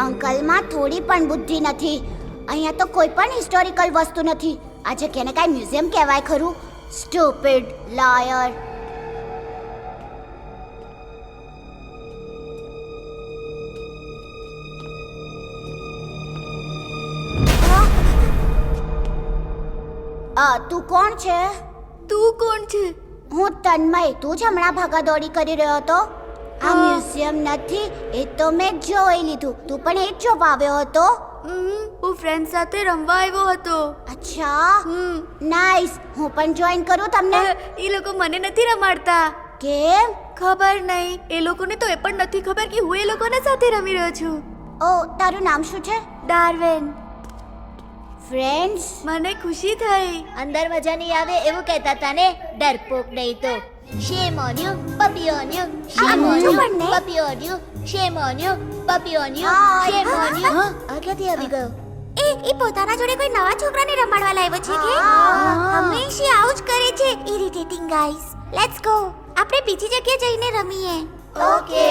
અંકલમાં થોડી પણ બુદ્ધિ નથી. અહીંયા તો કોઈ પણ હિસ્ટોરિકલ વસ્તુ નથી. આજે કેને કાંઈ મ્યુઝિયમ કહેવાય ખરું? સ્ટુપિડ લાયર તું કોણ છે? તું કોણ છે? હું તન્મય. તું જ હમણાં ભાગાદોડી કરી રહ્યો હતો? આ મ્યુઝિયમ નથી એ તો મેં જોઈ લીધું. તું પણ એ જ જોવા આવ્યો હતો? હમ, હું ફ્રેન્ડ સાથે રમવા આવ્યો હતો. અચ્છા. હમ. નાઈસ હું પણ જોઈન કરું તમને? એ લોકો મને નથી રમાડતા. કેમ? ખબર નહીં. એ લોકોને તો એ પણ નથી ખબર કે હું એ લોકોના સાથે રમી રહ્યો છું. ઓ તારું નામ શું છે? ડાર્વિન. ફ્રેન્ડ્સ મને ખુશી થઈ. અંદર મજા નહીં આવે એવું કહેતા હતા ને ડરપોક નહીં તો. Shame on you puppy on you shame on you puppy on you shame on you puppy on you shame on you આ ક્યાંથી આવી ગયો. એ એ પોતાના જોડે કોઈ નવા છોકરાને રમાડવા લાવ્યો છે કે? હંમેશા આવું જ કરે છે. ઇરિટેટિંગ ગાઈસ લેટ્સ ગો આપણે બીજી જગ્યાએ જઈને રમીએ. ઓકે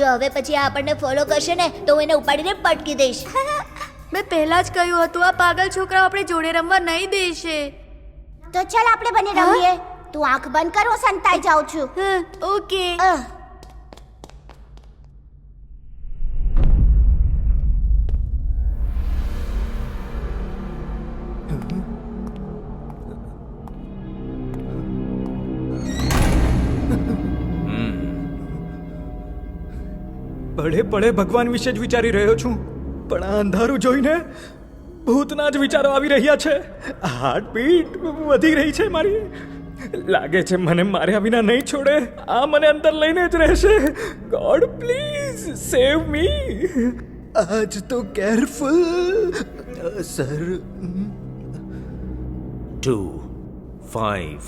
જો હવે પછી આપણને ફોલો કરશે ને તો હું એને ઉપાડીને પટકી દઈશ. મેં પહેલા જ કહ્યું હતું આ પાગલ છોકરાઓ આપણે જોડે રમવા નહીં દેશે. તો ચાલ આપણે બંને રમીએ. તું આંખ બંધ કરો સંતાઈ જાઉં છું. ઓકે. પડે પડે ભગવાન વિશે જ વિચારી રહ્યો છું. પણ આ અંધારું જોઈને ભૂતના જ વિચારો આવી રહ્યા છે. હાર્ટબીટ વધી રહી છે મારી. લાગે છે મને માર્યા વિના નહીં છોડે. આ મને અંદર લઈને જ રહેશે. ગોડ પ્લીઝ સેવ મી આજ તો careful sir two five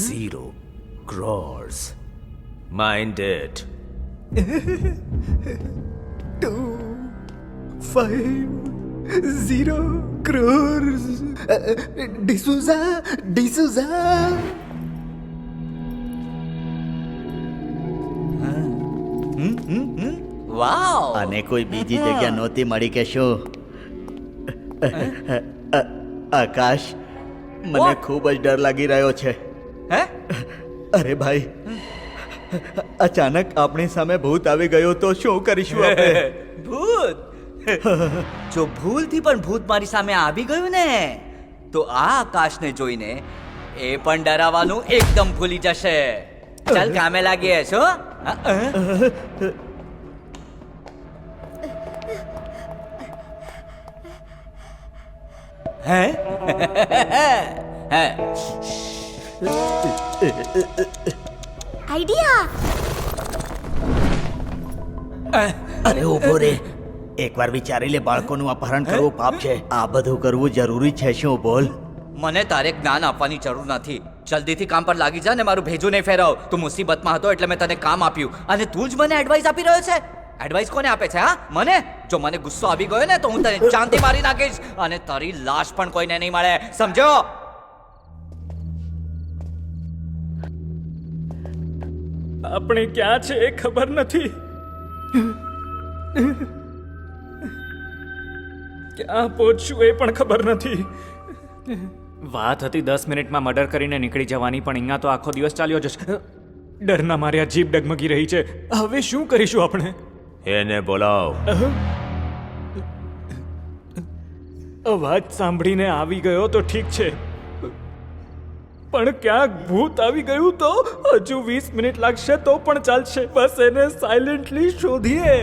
zero cross minded. Two five zero crores D'Souza D'Souza wow અને કોઈ બીજી જગ્યા નહોતી મળી કે શું? આકાશ મને ખૂબ જ ડર લાગી રહ્યો છે. હે? અરે ભાઈ અચાનક આપણી સામે ભૂત આવી ગયો તો શું કરીશું આપણે? ભૂત? જો ભૂલથી પણ ભૂત મારી સામે આવી ગયું ને તો આ આકાશને જોઈને એ પણ ડરાવાનું એકદમ ભૂલી જશે. ચાલ કામે લાગીએ છો હા, આઈડિયા અરે ઊભો રે. એકવાર વિચારી લે બાળકોનું અપહરણ કરવું પાપ છે. આ બધું કરવું જરૂરી છે શું બોલ? મને તારે જ્ઞાન આપવાની જરૂર નથી. જલ્દીથી કામ પર લાગી જા ને મારું ભેજું નહીં ફેરવ. તું મુસીબતમાં હતો એટલે મેં તને કામ આપ્યું. અને તું જ મને એડવાઇસ આપી રહ્યો છે. એડવાઇસ કોને આપે છે હા? મને? જો મને ગુસ્સો આવી ગયો ને તો હું તને ચાંદી મારી નાખીશ. અને તારી લાશ પણ કોઈને નહીં મળે. સમજો? આપણે ક્યાં છે એ ખબર નથી. ક્યાં પહોંચશું એ પણ ખબર નથી. વાત હતી દસ મિનિટમાં મર્ડર કરીને નીકળી જવાની પણ અહીંયા તો આખો દિવસ ચાલ્યો જશે ડરના માર્યા જીભ ડગમગી રહી છે. હવે શું કરીશું આપણે? એને બોલાવ. અવાજ સાંભળીને આવી ગયો તો ઠીક છે. પણ ક્યાંક ભૂત આવી ગયું તો? હજુ વીસ મિનિટ લાગશે તો પણ ચાલશે. બસ એને સાયલેન્ટલી શોધીએ.